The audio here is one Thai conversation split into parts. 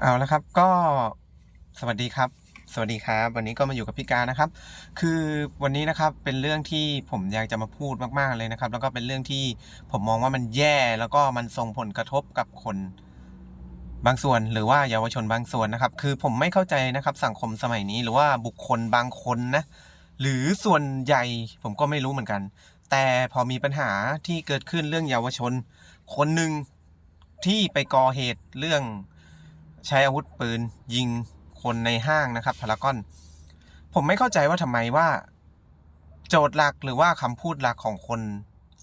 เอาละครับก็สวัสดีครับ สวัสดีครับ วันนี้ก็มาอยู่กับพี่การนะครับ คือวันนี้นะครับเป็นเรื่องที่ผมอยากจะมาพูดมากๆเลยนะครับ แล้วก็เป็นเรื่องที่ผมมองว่ามันแย่แล้วก็มันส่งผลกระทบกับคนบางส่วนหรือว่าเยาวชนบางส่วนนะครับ คือผมไม่เข้าใจนะครับ สังคมสมัยนี้หรือว่าบุคคลบางคนนะหรือส่วนใหญ่ผมก็ไม่รู้เหมือนกัน แต่พอมีปัญหาที่เกิดขึ้นเรื่องเยาวชน คนหนึ่งที่ไปก่อเหตุเรื่อง ใช้อาวุธปืนยิงคนในห้างนะครับพารากอน ผมไม่เข้าใจว่าทำไมว่า โจทย์หลักหรือว่าคำพูดหลักของคน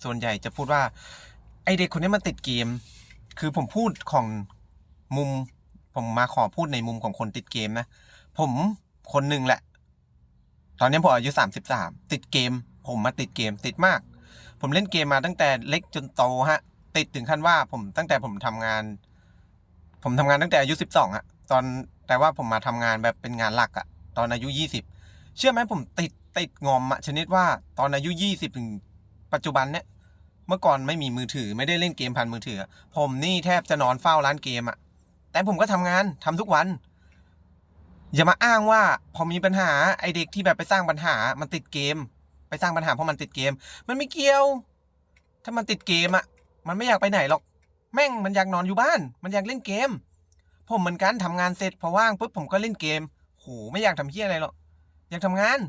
ส่วนใหญ่จะพูดว่า ไอเด็กคนนี้มันติดเกม คือผมพูดของมุม ผมมาขอพูดในมุมของคนติดเกมนะ ผมคนหนึ่งแหละ ตอนนี้ผมอายุสามสิบสามติดเกม ผมมาติดเกมติดมาก ผมเล่นเกมมาตั้งแต่เล็กจนโตฮะ ติดถึงขั้นว่าผมตั้งแต่ผมทำงาน ผมทำงานตั้งแต่อายุสิบสองอะตอนแต่ว่าผมมาทำงานแบบเป็นงานหลักอะตอนอายุยี่สิบเชื่อไหมผมติดติดงอมอะชนิดว่าตอนอายุยี่สิบถึงปัจจุบันเนี้ยเมื่อก่อนไม่มีมือถือไม่ได้เล่นเกมผ่านมือถือ ผมนี่แทบจะนอนเฝ้าร้านเกมอะแต่ผมก็ทำงานทำทุกวัน อย่ามาอ้างว่าพอมีปัญหาไอเด็กที่แบบไปสร้างปัญหามันติดเกม ไปสร้างปัญหาเพราะมันติดเกม มันไม่เกี่ยว ถ้ามันติดเกมอะมันไม่อยากไปไหนหรอก แม่งมันอยากนอนอยู่บ้าน มันอยากเล่นเกม ผมเหมือนกันทำงานเสร็จพอว่างปุ๊บผมก็เล่นเกมโหไม่อยากทำเฮียอะไรหรอกอยากทำงาน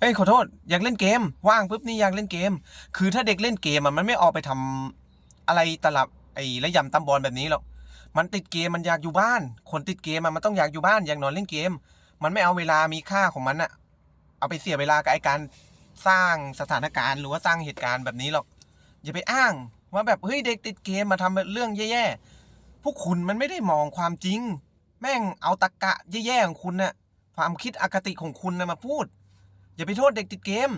เอ้ยขอโทษ อยากเล่นเกม ว่างปุ๊บนี่อยากเล่นเกม คือถ้าเด็กเล่นเกมอะมันไม่ออกไปทำอะไรตลับไอ้ระยำตำบอลแบบนี้หรอกมันติดเกมมันอยากอยู่บ้าน คนติดเกมมันต้องอยากอยู่บ้านอยากนอนเล่นเกม มันไม่เอาเวลามีค่าของมันอะเอาไปเสียเวลากับไอการสร้างสถานการณ์ หรือว่าสร้างเหตุการณ์แบบนี้หรอก อย่าไปอ้าง ว่าแบบเฮ้ยเด็กติดเกมมาทำเรื่องแย่ๆ พวกคุณมันไม่ได้มองความจริง แม่งเอาตะกะแย่ๆของคุณน่ะความคิดอคติของคุณนะมาพูด อย่าไปโทษเด็กติดเกม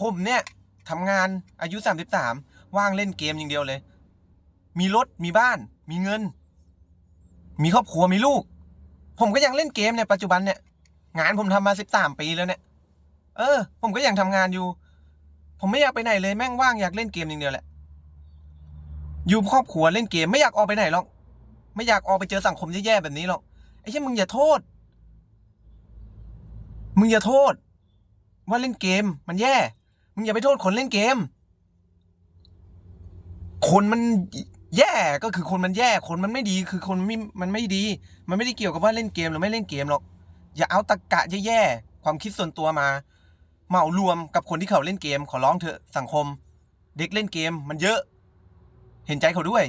ผมเนี่ยทำงานอายุ 33 ว่างเล่นเกมอย่างเดียวเลย มีรถมีบ้าน มีเงิน มีครอบครัวมีลูก ผมก็ยังเล่นเกมเนี่ยปัจจุบันเนี่ยงานผมทำมา 13 ปีแล้วเนี่ย เออ ผมก็ยังทำงานอยู่ ผมไม่อยากไปไหนเลยแม่งว่างอยากเล่นเกมอย่างเดียวแหละ อยู่ครอบครัวเล่นเกมไม่อยากออกไปไหนหรอก ไม่อยากออกไปเจอสังคมแย่ๆแบบนี้หรอกไอ้เช่มึงอย่าโทษ มึงอย่าโทษ ว่าเล่นเกมมันแย่ มึงอย่าไปโทษคนเล่นเกม คนมันแย่ก็คือคนมันแย่คนมันไม่ดีคือคนไม่มันไม่ดี มันไม่ได้เกี่ยวกับว่าเล่นเกมหรือไม่เล่นเกมหรอก อย่าเอาตะกะแย่ๆความคิดส่วนตัวมาเหมารวมกับคนที่เขาเล่นเกมขอร้องเถอะสังคม เด็กเล่นเกมมันเยอะ เห็นใจเขาด้วย